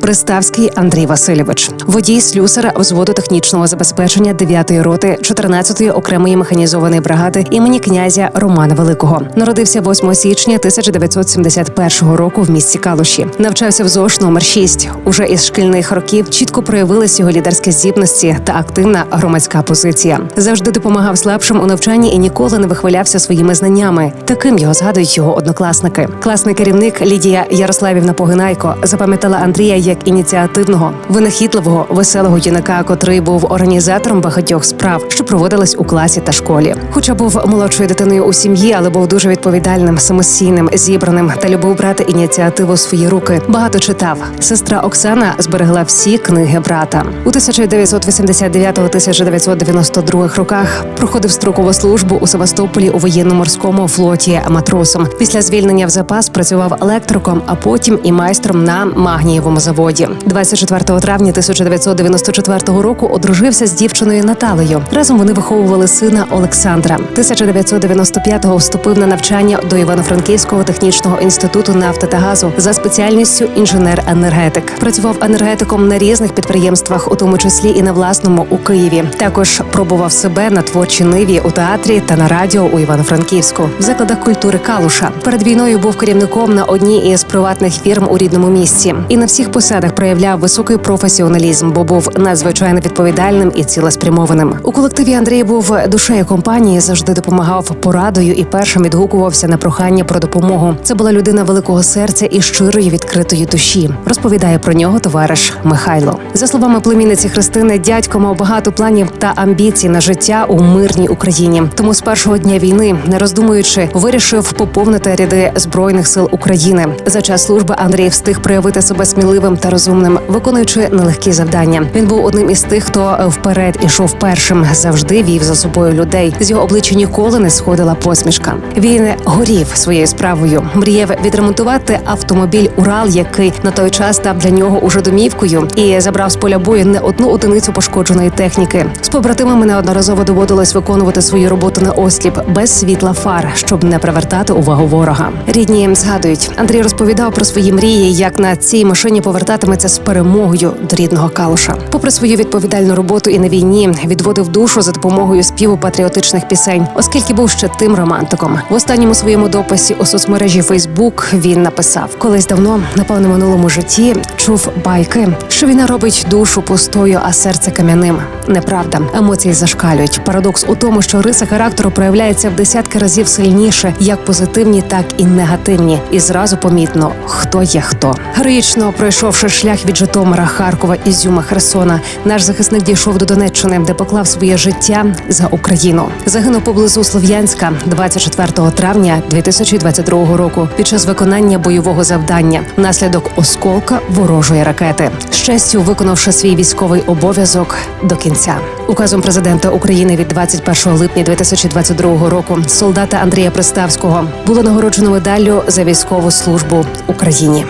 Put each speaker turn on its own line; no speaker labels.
Приставський Андрій Васильович, водій слюсара взводу технічного забезпечення 9-ї роти 14-ї окремої механізованої бригади імені князя Романа Великого. Народився 8 січня 1971 року в місті Калуші. Навчався в ЗОШ номер 6. Уже із шкільних років чітко проявились його лідерські здібності та активна громадська позиція. Завжди допомагав слабшим у навчанні і ніколи не вихвалявся своїми знаннями. Таким його згадують його однокласники. Класний керівник Лідія Ярославівна Погинайко запам'ятала Андрія як ініціативного, винахідливого, веселого юнака, котрий був організатором багатьох справ, що проводились у класі та школі. Хоча був молодшою дитиною у сім'ї, але був дуже відповідальним, самостійним, зібраним та любив брати ініціативу в свої руки. Багато читав. Сестра Оксана зберегла всі книги брата у 1989-1992 роках. Проходив строкову службу у Севастополі у воєнно-морському флоті матросом. Після звільнення в запас працював електриком, а потім і майстром на магнієвому заводі. 24 травня 1994 року одружився з дівчиною Наталею. Разом вони виховували сина Олександра. 1995-го вступив на навчання до Івано-Франківського технічного інституту нафти та газу за спеціальністю інженер-енергетик. Працював енергетиком на різних підприємствах, у тому числі і на власному у Києві. Також пробував себе на творчій ниві у театрі та на радіо у Івано-Франківську в закладах культури Калуша. Перед війною був керівником на одній із приватних фірм у рідному місті і на всіх посадах проявляв високий професіоналізм, бо був надзвичайно відповідальним і цілеспрямованим. У колективі Андрій був душею компанії, завжди допомагав порадою і першим відгукувався на прохання про допомогу. Це була людина великого серця і щирої відкритої душі. Розповідає про нього товариш Михайло. За словами племінниці Христини, дядько мав багато планів та амбіцій на життя у мирній Україні. Тому з першого дня війни, не роздумуючи, вирішив поповнити ряди збройних сил України. За час служби Андрій встиг проявити себе сміливим та розумним, виконуючи нелегкі завдання. Він був одним із тих, хто вперед ішов першим, завжди вів за собою людей. З його обличчя ніколи не сходила посмішка. Він горів своєю справою, мріяв відремонтувати автомобіль Урал, який на той час став для нього уже домівкою, і забрав з поля бою не одну одиницю пошкодженої техніки. З побратимами неодноразово доводилось виконувати свою роботу на осліп без світла фар, щоб не привертати увагу ворога. Рідні згадують, Андрій розповідав про свої мрії, як на цій машині повертатиметься з перемогою до рідного калуша. Попри свою відповідальну роботу і на війні, відводив душу за допомогою співу патріотичних пісень, оскільки був ще тим романтиком. В останньому своєму дописі у соцмережі Фейсбук він написав: колись давно, напевно, минулому житті чув байки, що війна робить душу пустою, а серце кам'яним. Неправда, емоції зашкалюють. Парадокс у тому, що риса характеру проявляється в десятки разів сильніше, як позитивні, так і негативні. І зразу помітно, хто є хто. Героїчно пройшовши шлях від Житомира, Харкова, Ізюма, Херсона, наш захисник дійшов до Донеччини, де поклав своє життя за Україну. Загинув поблизу Слов'янська 24 травня 2022 року під час виконання бойового завдання внаслідок осколка ворожої ракети. Щастю, виконавши свій військовий обов'язок до кінця. Указом президента України від 21 липня 2022 року солдата Андрія Приставського було нагороджено медаллю за військову службу Україні.